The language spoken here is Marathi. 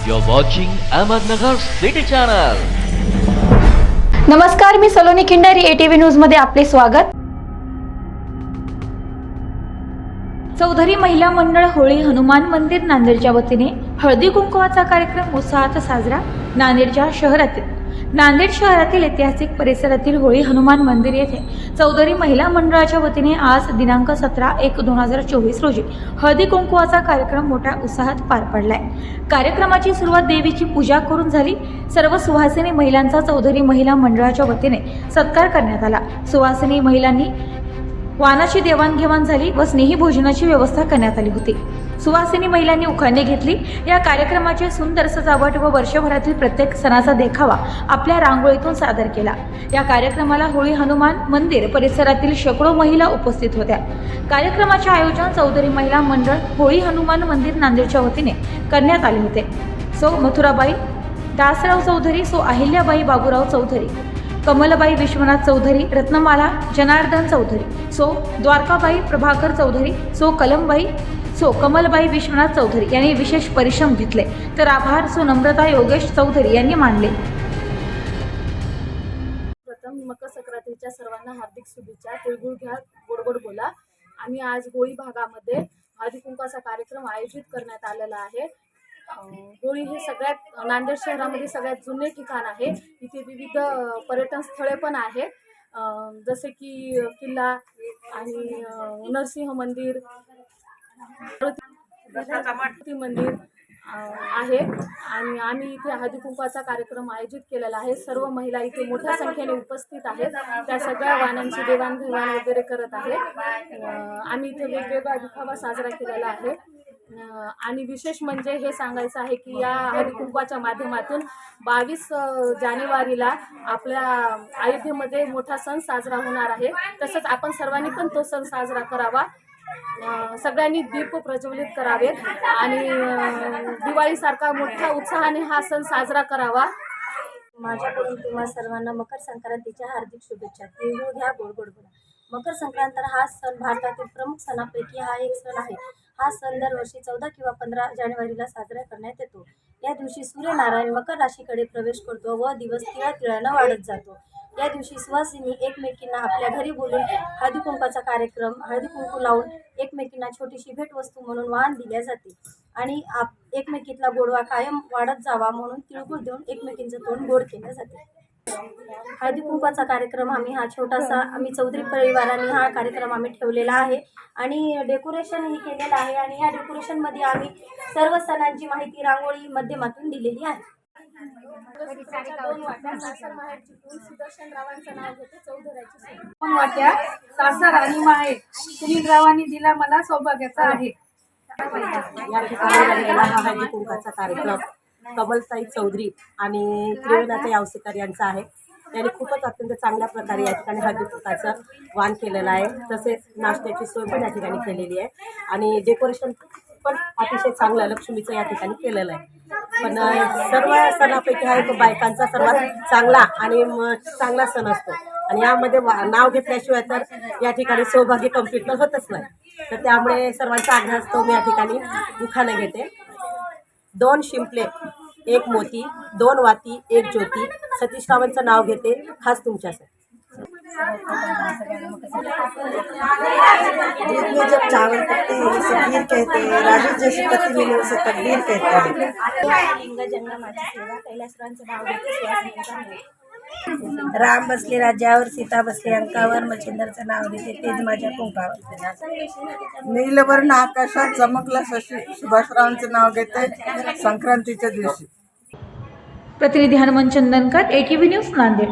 You're watching Ahmednagar City Channel. नमस्कार मी सलोनी खिंडारी एटीव्ही न्यूजमध्ये आपले स्वागत चौधरी महिला मंडळ होळी हनुमान मंदिर नांदेडच्या वतीने हळदी कुंकवाचा कार्यक्रम उत्साहात साजरा नांदेडच्या शहरातील नांदेड शहरातील ऐतिहासिक परिसरातील होळी हनुमान मंदिर येथे चौधरी महिला मंडळाच्या वतीने आज दिनांक सतरा एक दोन हजार चोवीस रोजी हळदी कुंकुवाचा कार्यक्रम मोठ्या उत्साहात पार पडलाय. कार्यक्रमाची सुरुवात देवीची पूजा करून झाली. सर्व सुहासिनी महिलांचा चौधरी महिला मंडळाच्या वतीने सत्कार करण्यात आला. सुहासिनी महिलांनी वानाची देवाणघेवाण झाली व स्नेही भोजनाची व्यवस्था करण्यात आली होती. सुवासिनी महिलांनी उखाणे घेतली. या कार्यक्रमाचे सुंदर सजावट व वर्षभरातील प्रत्येक सणाचा देखावा आपल्या रांगोळीतून सादर केला. या कार्यक्रमाला होळी हनुमान मंदिर परिसरातील शेकडो महिला उपस्थित होत्या. कार्यक्रमाचे आयोजन चौधरी महिला मंडळ होळी हनुमान मंदिर नांदेडच्या वतीने करण्यात आले होते. सो मथुराबाई दासराव चौधरी सो अहिल्याबाई बाबूराव चौधरी. कमलबाई विश्वनाथ चौधरी रत्नमाला जनार्दन चौधरी सो द्वारकाबाई प्रभाकर चौधरी सो कलमबाई सो कमलबाई विश्वनाथ चौधरी यांनी विशेष परिश्रम घेतले. तर आभार सो नम्रता योगेश चौधरी यांनी मानले. प्रथम मकर संक्रांतीच्या सर्वांना हार्दिक शुभेच्छा. तिळगुळ घ्या गोड गोड बोला. आम्ही आज होळी भागामध्ये हळदी कुंकाचा कार्यक्रम आयोजित करण्यात आलेला आहे. होळी हे सगळ्यात नांदेड शहरामध्ये सगळ्यात जुने ठिकाण आहे. इथे विविध पर्यटन स्थळे पण आहेत. जसे की किल्ला आणि नरसिंह मंदिर मंदिर आहे. आणि आम्ही इथे हळदीकुंपाचा कार्यक्रम आयोजित केलेला आहे. सर्व महिला इथे मोठ्या संख्येने उपस्थित आहेत. त्या सगळ्या वाणांची देवाणघेवाण वगैरे करत आहेत. आम्ही इथे वेगवेगळा दिखावा साजरा केलेला आहे. आणि विशेष म्हणजे हे सांगायचं आहे की या हळदी माध्यमातून बावीस जानेवारीला आपल्या अयोध्येमध्ये मोठा सण साजरा होणार आहे. तसंच आपण सर्वांनी पण तो सण साजरा करावा. सगळ्यांनी दीप प्रज्वलित करावेत आणि दिवाळीसारखा मोठ्या उत्साहाने हा सण साजरा करावा. माझ्याकडून तुम्हा सर्वांना मकर संक्रांतीच्या हार्दिक शुभेच्छा. तिळगुळ घ्या गोड गोड बोला मकर संक्रांत हा सण भारतातील प्रमुख सणापैकी हा एक सण आहे. हा सण दरवर्षी चौदा किंवा पंधरा जानेवारीला साजरा करण्यात येतो. या दिवशी सूर्यनारायण मकर राशीकडे प्रवेश करतो व दिवस तिळा तिळानं वाढत जातो. या दिवशी सुवासिनी एकमेकींना आपल्या घरी बोलून हळदी कुंकाचा कार्यक्रम हळदी कुंकू लावून एकमेकींना छोटीशी भेटवस्तू म्हणून वाहन दिल्या जाते आणि आप एकमेकीतला गोडवा कायम वाढत जावा म्हणून तिळगुळ देऊन एकमेकींचं तोंड गोड केलं जाते. हळदी कुंकवाचा कार्यक्रम आम्ही हा छोटासा आम्ही चौधरी परिवाराने हा कार्यक्रम आम्ही ठेवलेला आहे. आणि डेकोरेशनही केलेलं आहे आणि या डेकोरेशनमध्ये आम्ही सर्व सणांची माहिती रांगोळी माध्यमातून दिलेली आहे. दोन वाट्या? सासर आणि माहेर सुनीलरावांनी दिला मला सौभाग्याचा आहे. या ठिकाणी हा हळदी कार्यक्रम. कमलताई चौधरी आणि त्रिवेणाताई आवसेकर यांचा आहे. त्यांनी खूपच अत्यंत चांगल्या प्रकारे या ठिकाणी हळदी वाण केलेलं आहे. तसेच नाश्त्याची सोय पण या ठिकाणी केलेली आहे. आणि डेकोरेशन पण अतिशय चांगलं लक्ष्मीचं या ठिकाणी केलेलं आहे. पण सर्व सणापैकी हा एक बायकांचा सर्वात चांगला आणि चांगला सण असतो. आणि यामध्ये वा- नाव घेतल्याशिवाय तर या ठिकाणी सौभाग्य कंप्लीट तर होतच नाही. तर त्यामुळे सर्वांचा आग्रह असतो मी या ठिकाणी दुखानं घेते. दोन शिंपले एक मोती दोन वाती एक ज्योती. सतीश रावांचं नाव घेते खास तुमच्यासाठी. दूध में जब चावल पकते हैं उसे खीर कहते हैं राजू जैसी पत्नी मिले उसे तकदीर कहते हैं। लिंग माझी सेवा कैलासरावांचं नाव घेते राम बसले राज्यावर सीता बसले अंकावर मच्छिंदरचं नाव घेते तेच माझ्या कुंकावर नीलवर्ण आकाशात चमकला शशी सुभाषरावांचं नाव घेते संक्रांतीच्या दिवशी. प्रतिनिधी हनुमान चंदनकर एटीव्ही न्यूज नांदेड.